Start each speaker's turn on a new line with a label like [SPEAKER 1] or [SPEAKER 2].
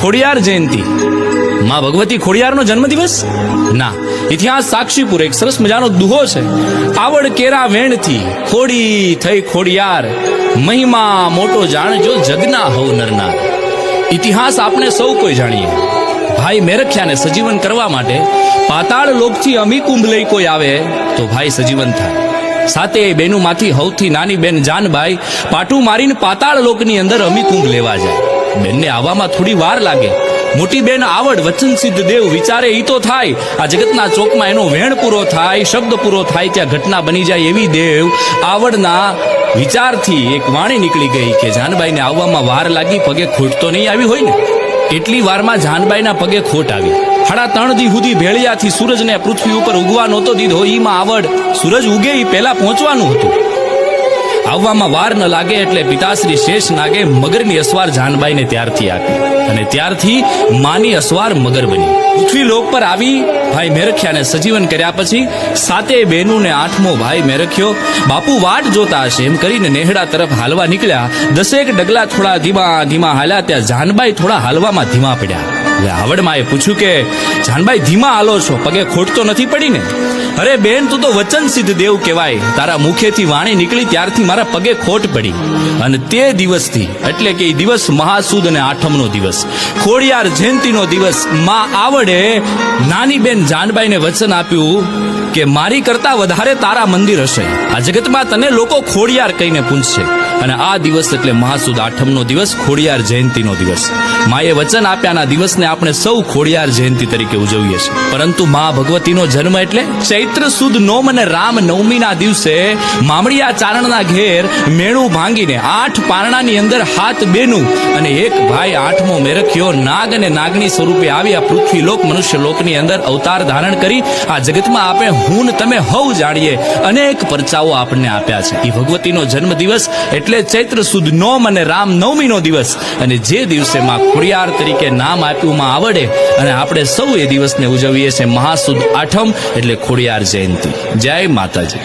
[SPEAKER 1] ખોડિયાર જયંતિ. માં ભગવતી ખોડિયારનો જન્મદિવસ? ના. ઇતિહાસ સાક્ષીપુર એક સરસ મજાનો દુહો છે. આવડ કેરા વેણથી ખોડી થઈ ખોડિયાર. મહિમા મોટો જાણજો જગના હવ નરનાર. ઇતિહાસ આપણે સૌ કોઈ જાણીએ. ભાઈ મેરખ્યાને સજીવન કરવા માટે પાતાળ લોકથી અમી કુંભ લઈ કોઈ આવે તો ભાઈ સજીવન થાય. સાતે બેનુમાંથી હૌથી નાની બેન જાનબાઈ પાટું મારીને પાતાળ લોકની અંદર અમી કુંભ લેવા જાય. બેનને આવવામાં થોડી વાર લાગે. મોટી બેન આવડ વચન સિદ્ધ દેવ વિચારે ઈ તો થાય. આ જગતના ચોકમાં એનો વેણ પૂરો થાય, શબ્દ પૂરો થાય, ત્યાં ઘટના બની જાય એવી દેવ આવડના વિચારથી એક વાણી નીકળી ગઈ કે જાનબાઈને આવવામાં વાર લાગી, પગે ખોટ તો નહીં આવી હોય ને? એટલી વારમાં જાનબાઈના પગે ખોટ આવી. સાડા ત્રણ દી સુધી ભેળિયાથી સૂરજને પૃથ્વી ઉપર ઉગવા નહોતો દીધો. ઈમાં આવડ સૂરજ ઉગે એ પહેલા પહોંચવાનું હતું. આવવામાં વાર ન લાગે એટલે પિતાશ્રી શેષ નાગે મગરની અસવાર જાનબાઈને ત્યારથી આપી. અને ત્યારથી માની અસવાર મગર બની. પૃથ્વી લોક પર આવી ભાઈ મેરખ્યાને સજીવન કર્યા પછી સાતે બેનું ને આઠમો ભાઈ મેરખ્યો. બાપુ વાટ જોતા હશે એમ કરીને નેહડા તરફ હાલવા નીકળ્યા. દસેક ડગલા થોડા ધીમા ધીમા હાલ્યા ત્યાં જાનબાઈ થોડા હાલવામાં ધીમા પડ્યા. એટલે આવડમાં એ પૂછ્યું કે, જાનબાઈ ધીમા હાલો છો? પગે ખોટ તો નથી પડી ને અરે બેન, તું તો વચન સિદ્ધ દેવ કહેવાય. તારા મુખેથી વાણી નીકળી ત્યારથી મારા પગે ખોટ પડી. અને તે દિવસથી, એટલે કે દિવસ મહાસુદ અને આઠમનો દિવસ, ખોડિયાર જયંતિનો દિવસ, માં આવડે, નાની બેન જાનબાઈને વચન આપ્યું કે મારી કરતા વધારે તારા મંદિર હશે. આ જગતમાં તને લોકો ખોડિયાર કહીને પૂછશે. અને આ દિવસ એટલે મહાસુદ આઠમનો દિવસ, ખોડિયાર જયંતિનો દિવસ. માએ વચન આપ્યાના દિવસને આપણે સૌ ખોડિયાર જયંતિ તરીકે ઉજવીએ છીએ. પરંતુ મા ભગવતીનો જન્મ એટલે ચૈત્ર સુદ નોમ અને રામ નવમીના દિવસે મામડિયા ચારણના ઘેર મેણું ભાંગીને આઠ પારણાની અંદર હાથ બેનું અને એક ભાઈ આઠમો મેરખ્યો નાગ અને નાગની સ્વરૂપે આવી આ પૃથ્વી લોક મનુષ્ય લોકની અંદર અવતાર ધારણ કરી આ જગતમાં આપણે હું તમે હવ જાણીએ અનેક પરચાઓ આપણને આપ્યા છે. એ ભગવતીનો જન્મ દિવસ એટલે ચૈત્ર સુદ નોમ અને રામ નવમીનો દિવસ. અને જે દિવસે માં ખોડિયાર તરીકે નામ આપ્યું માં આવડે, અને આપણે સૌ એ દિવસને ઉજવીએ છીએ મહાસુદ આઠમ, એટલે ખોડિયાર જયંતિ. જય માતાજી.